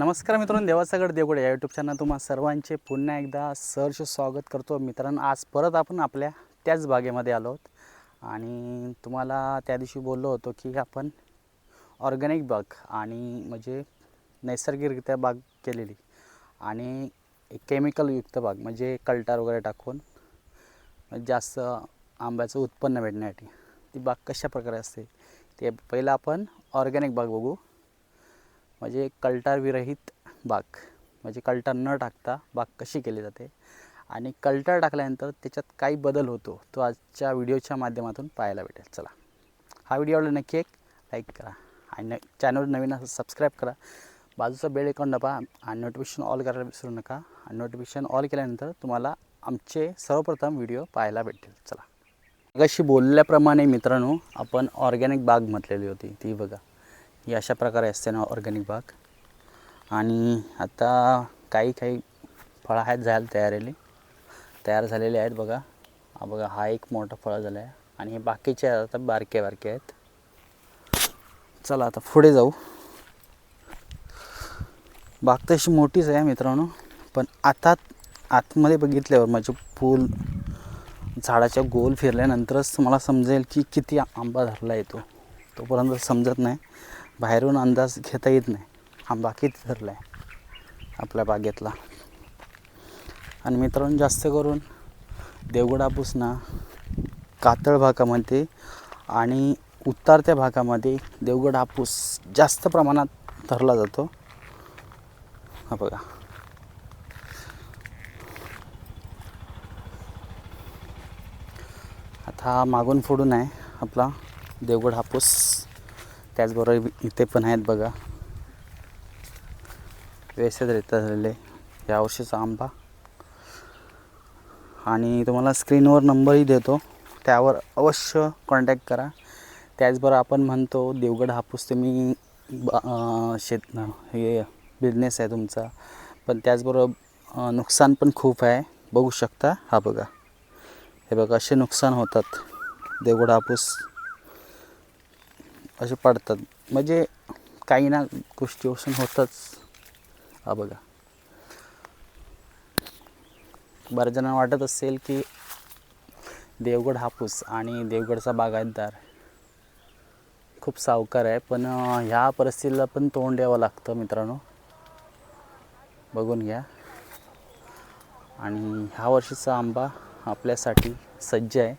नमस्कार मित्रांनो देवासागड देवगडे या यूट्यूब चॅनल तुम्हा सर्वांचे पुन्हा एकदा सहर्ष स्वागत करतो. मित्रांनो आज परत आपण आपल्या त्याच बागेमध्ये आलो आहोत. आणि तुम्हाला त्या दिवशी बोललो होतो की आपण ऑर्गॅनिक बाग आणि म्हणजे नैसर्गिकरित्या बाग केलेली आणि केमिकलयुक्त बाग म्हणजे कल्टार वगैरे टाकून जास्त आंब्याचं उत्पन्न भेटण्यासाठी ती बाग कशा प्रकारे असते ते पहिलं आपण ऑर्गॅनिक बाग बघू. म्हणजे कल्टारविरहित बाग. म्हणजे कल्टार न टाकता बाग कशी केली जाते? आणि कल्टार टाकल्यानंतर त्याच्यात काही बदल होतो तो आजच्या व्हिडिओच्या माध्यमातून पाहायला भेटेल. चला. हा व्हिडिओ आवडला नक्की एक लाईक करा आणि न चॅनल नवीन असं सबस्क्राईब करा. बाजूचा बेल अकाउंट नपा आणि नोटिफिकेशन ऑल करायला विसरू नका. आणि नोटिफिकेशन ऑल केल्यानंतर तुम्हाला आमचे सर्वप्रथम व्हिडिओ पाहायला भेटेल. चला. मगाशी बोलल्याप्रमाणे मित्रांनो आपण ऑर्गॅनिक बाग म्हटलेली होती ती बघा. ही अशा प्रकारे असते ना ऑर्गॅनिक बाग. आणि आता काही काही फळं आहेत जायला तयारीली. तयार झालेले आहेत बघा. हा बघा हा एक मोठा फळ झाला आहे आणि हे बाकीचे आता बारके बारके आहेत. चला आता पुढे जाऊ. बाग तशी मोठीच आहे मित्रांनो. पण आता आतमध्ये बघितल्यावर माझे फूल झाडाच्या गोल फिरल्यानंतरच मला समजेल की किती आंबा धरला येतो तोपर्यंत समजत नाही. बाहेरून अंदाज घेता येत नाही. आंबा किती धरला आहे आपल्या बागेतला. आणि मित्रांनो जास्त करून देवगड हापूस ना कातळ भागामध्ये आणि उतारत्या भागामध्ये देवगड हापूस जास्त प्रमाणात धरला जातो. हा बघा. आता हा मागून फोडून आहे आपला देवगड हापूस त्याचबरोबर इथे पण आहेत बघा. व्यवस्थितरित्या झालेले यावर्षीचा आंबा. आणि तुम्हाला स्क्रीनवर नंबरही देतो. त्यावर अवश्य कॉन्टॅक्ट करा. त्याचबरोबर आपण म्हणतो देवगड हापूस तुम्ही शेत हे बिझनेस आहे तुमचा. पण त्याचबरोबर नुकसान पण खूप आहे. बघू शकता. हा बघा. हे बघा असे नुकसान होतात. देवगड हापूस असे पडतात. म्हणजे काही ना गोष्टी वसून होतच. हा बघा. बऱ्याच जणांना वाटत असेल की देवगड हापूस आणि देवगडचा बागायतदार खूप सावकार आहे पण ह्या परिस्थितीला पण तोंड द्यावं लागतं मित्रांनो. बघून घ्या. आणि ह्या वर्षीचा आंबा आपल्यासाठी सज्ज आहे.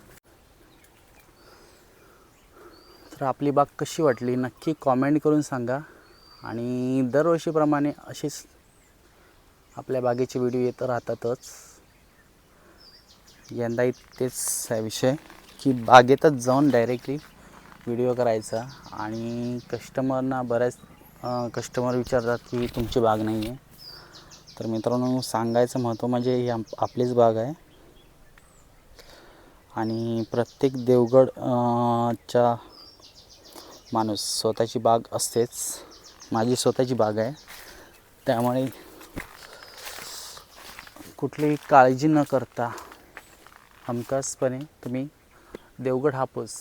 तर आपली बाग कशी वाटली नक्की कॉमेंट करून सांगा. आणि दरवर्षीप्रमाणे अशीच आपल्या बागेचे व्हिडिओ येत राहतातच. यंदाही तेच आहे विषय की बागेतच जाऊन डायरेक्टली व्हिडिओ करायचा. आणि कस्टमरना बऱ्याच कस्टमर विचारतात की तुमची बाग नाही आहे. तर मित्रांनो सांगायचं महत्त्व म्हणजे ही आपलीच बाग आहे. आणि प्रत्येक देवगड च्या माणूस स्वतःची बाग असतेच. माझी स्वतःची बाग आहे. त्यामुळे कुठलीही काळजी न करता हमखासपणे तुम्ही देवगड हापूस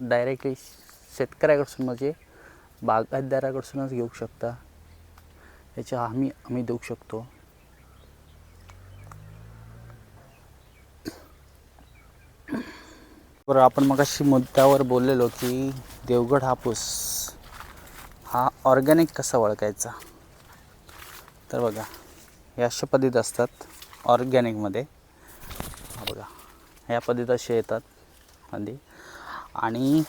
डायरेक्टली शेतकऱ्याकडसून म्हणजे बागायतदाराकडसूनच घेऊ शकता. याची हमी आम्ही देऊ शकतो. बरं आपण मग अशी मुद्द्यावर बोललेलो की देवगड हापूस हा ऑर्गॅनिक कसा ओळखायचा तर बघा या अशा पद्धत असतात ऑर्गॅनिकमध्ये. बघा ह्या पद्धत असे येतात आधी आणि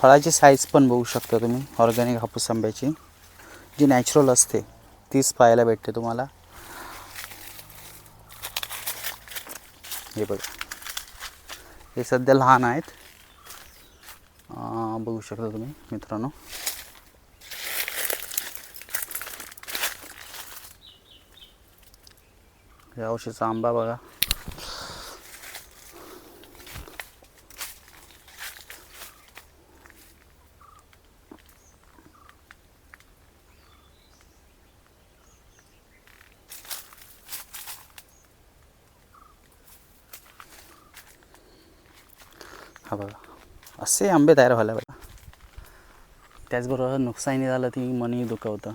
फळाची साईज पण बघू शकता तुम्ही ऑर्गॅनिक हापूस आंब्याची. जी नॅचरल असते तीच पाहायला भेटते तुम्हाला. हे बघा. हे सध्या लहान आहेत. बघू शकता तुम्ही मित्रांनो. या औषधीचा आंबा बघा. हा बघा असे आंबे तयार व्हायला बघा त्याचबरोबर नुकसानी झालं ती मनही दुखवतं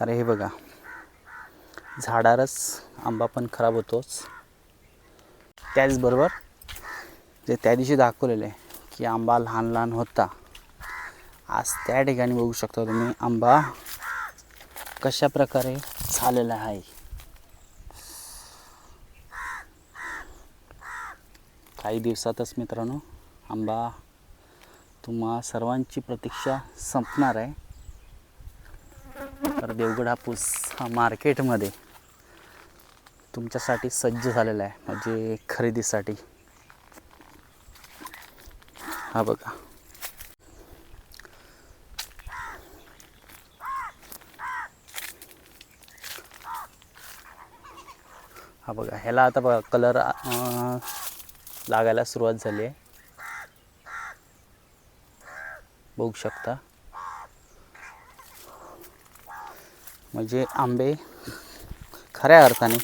अरे हे बघा झाडारच आंबा पण खराब होतोच. त्याचबरोबर जे त्या दिवशी दाखवलेलं आहे की आंबा लहान लहान होता आज त्या ठिकाणी बघू शकता तुम्ही आंबा कशा प्रकारे झालेला आहे. काही दिवसातच मित्रांनो आंबा तुम्हा सर्वांची प्रतीक्षा संपणार आहे. तर देवगड हापूस हा मार्केटमध्ये तुमच्यासाठी सज्ज झालेला आहे म्हणजे खरेदीसाठी. हा बघा. हा बघा ह्याला आता बघा कलर लागायला सुरुवात झाली आहे. बघू शकता. म्हणजे आंबे खऱ्या अर्थाने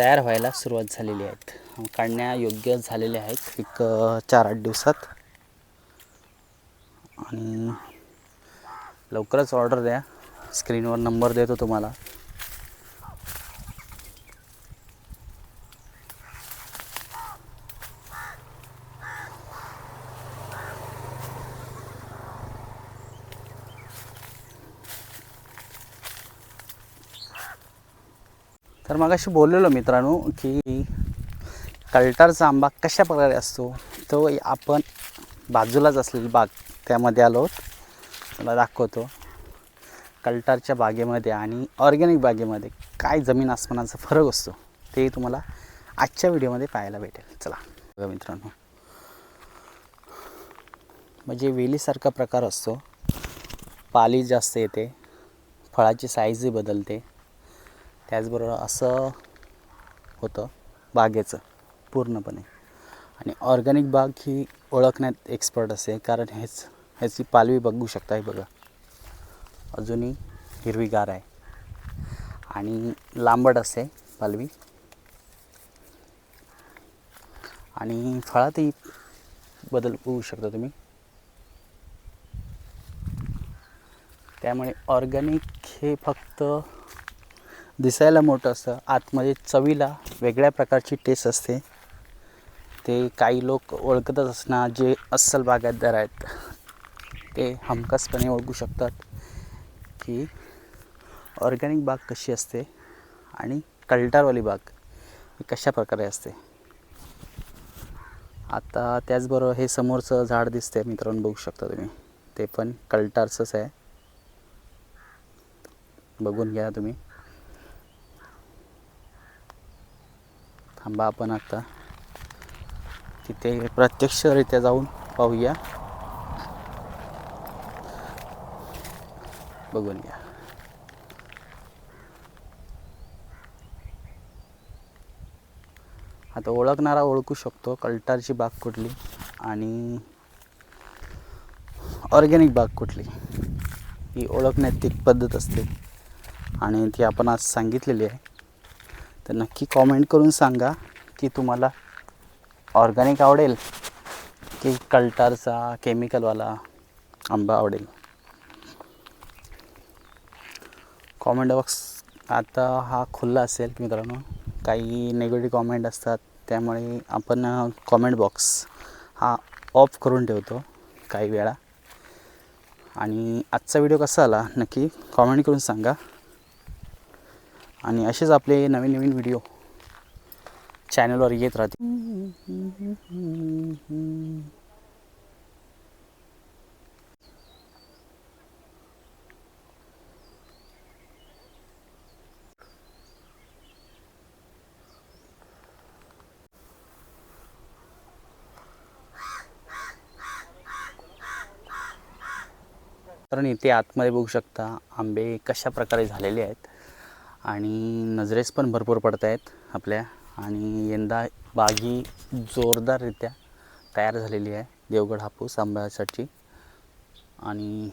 तयार व्हायला सुरुवात झालेली आहेत. काढण्या योग्य झालेले आहेत. एक चार आठ दिवसात. आणि लवकरच ऑर्डर द्या. स्क्रीनवर नंबर देतो तुम्हाला. तर मग अशी बोललेलो मित्रांनो की कल्टारचा आंबा कशा प्रकारे असतो तो आपण बाजूलाच असलेली बाग त्यामध्ये आलो तुला दाखवतो. कल्टारच्या बागेमध्ये आणि ऑर्गॅनिक बागेमध्ये काय जमीन आसमानाचा फरक असतो ते तुम्हाला आजच्या व्हिडिओमध्ये पाहायला भेटेल. चला बघा मित्रांनो. म्हणजे वेलीसारखा प्रकार असतो. पाली जास्त येते फळाची साईजही बदलते. त्याचबरोबर असं होतं बागेचं पूर्णपणे. आणि ऑर्गॅनिक बाग ही ओळखण्यात एक्सपर्ट असते कारण हेच ह्याची पालवी बघू शकता हे बघा. अजूनही हिरवीगार आहे. आणि लांबट असते पालवी. आणि फळातही बदल होऊ शकता तुम्ही. त्यामुळे ऑर्गॅनिक हे फक्त दिसायला मोठं असतं. आतमध्ये चवीला वेगळ्या प्रकारची टेस्ट असते. ते काही लोक ओळखतच असणार जे अस्सल बागायतदार आहेत. ते हमखासपणे ओळखू शकतात की ऑर्गॅनिक बाग कशी असते आणि कल्टारवाली बाग कशा प्रकारे असते. आता त्याचबरोबर हे समोरचं झाड दिसते मित्रांनो बघू शकता तुम्ही. ते पण कल्टारचंच आहे. बघून घ्या तुम्ही. थांबा आपण आता. तिथे प्रत्यक्षरित्या जाऊन पाहूया. बघून घ्या. आता ओळखणारा ओळखू शकतो कल्टारची बाग कुठली आणि ऑर्गॅनिक बाग कुठली. ही ओळखण्यात एक पद्धत असते आणि ती आपण आज सांगितलेली आहे. तर नक्की कॉमेंट करून सांगा की तुम्हाला ऑर्गॅनिक आवडेल की कल्टारचा केमिकलवाला आंबा आवडेल. कॉमेंट बॉक्स आता हा खुल्ला असेल मित्रांनो. काही नेगेटिव्ह कॉमेंट असतात त्यामुळे आपण कॉमेंट बॉक्स हा ऑफ करून ठेवतो काही वेळा. आणि आजचा व्हिडिओ कसा आला नक्की कॉमेंट करून सांगा. आणि असेच आपले नवीन नवीन व्हिडिओ चॅनलवर येत राहतील. कारण इथे आतमध्ये बघू शकता आंबे कशा प्रकारे झालेले आहेत. आणि नजरेस पण भरपूर पडत आहेत आपल्या. आणि यंदा बागी जोरदाररित्या तयार झालेली आहे देवगड हापूस आंब्यासाठी. आणि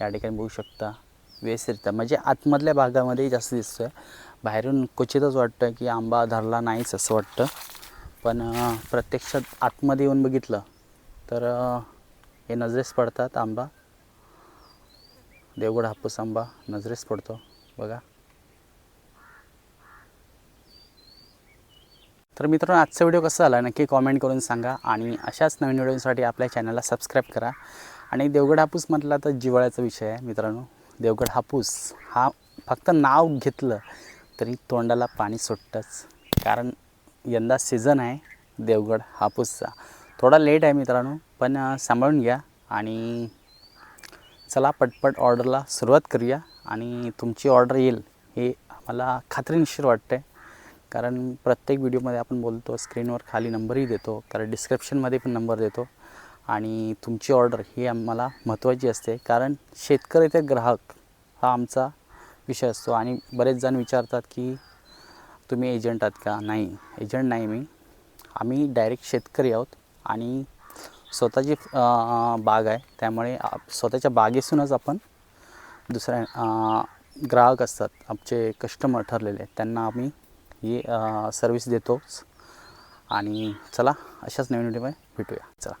या ठिकाणी बघू शकता व्यवस्थितरित्या म्हणजे आतमधल्या भागामध्ये जास्त दिसतो आहे बाहेरून क्वचितच वाटतं की आंबा धरला नाहीच असं वाटतं. पण प्रत्यक्षात आतमध्ये येऊन बघितलं तर हे नजरेस पडतात आंबा. देवगड हापूस आंबा नजरेस पडतो. बघा. तर मित्रांनो आजचा व्हिडिओ कसा झाला नक्की कॉमेंट करून सांगा आणि अशाच नवीन व्हिडिओसाठी आपल्या चॅनलला सबस्क्राईब करा. आणि देवगड हापूस म्हटला तर जिवाळ्याचा विषय आहे मित्रांनो. देवगड हापूस हा फक्त नाव घेतलं तरी तोंडाला पाणी सुटतंच. कारण यंदा सीझन आहे देवगड हापूसचा. थोडा लेट आहे मित्रांनो पण सांभाळून घ्या आणि चला पटपट ऑर्डरला सुरुवात करूया आणि तुमची ऑर्डर येईल हे मला खात्रीनिशीर वाटतं आहे कारण प्रत्येक व्हिडिओमध्ये आपण बोलतो स्क्रीनवर खाली नंबरही देतो कारण डिस्क्रिप्शनमध्ये पण नंबर देतो. आणि तुमची ऑर्डर ही आम्हाला महत्त्वाची असते कारण शेतकरी ते ग्राहक हा आमचा विषय असतो. आणि बरेच जण विचारतात की तुम्ही एजंट आहात का? नाही एजंट नाही मी. आम्ही डायरेक्ट शेतकरी आहोत आणि स्वतःची बाग आहे. त्यामुळे स्वतःच्या बागेसूनच आपण दुसऱ्या ग्राहक असतात आमचे कस्टमर ठरलेले त्यांना आम्ही ही सर्विस देतोच. आणि चला अशाच नवीन व्हिडिओमध्ये भेटूया. चला.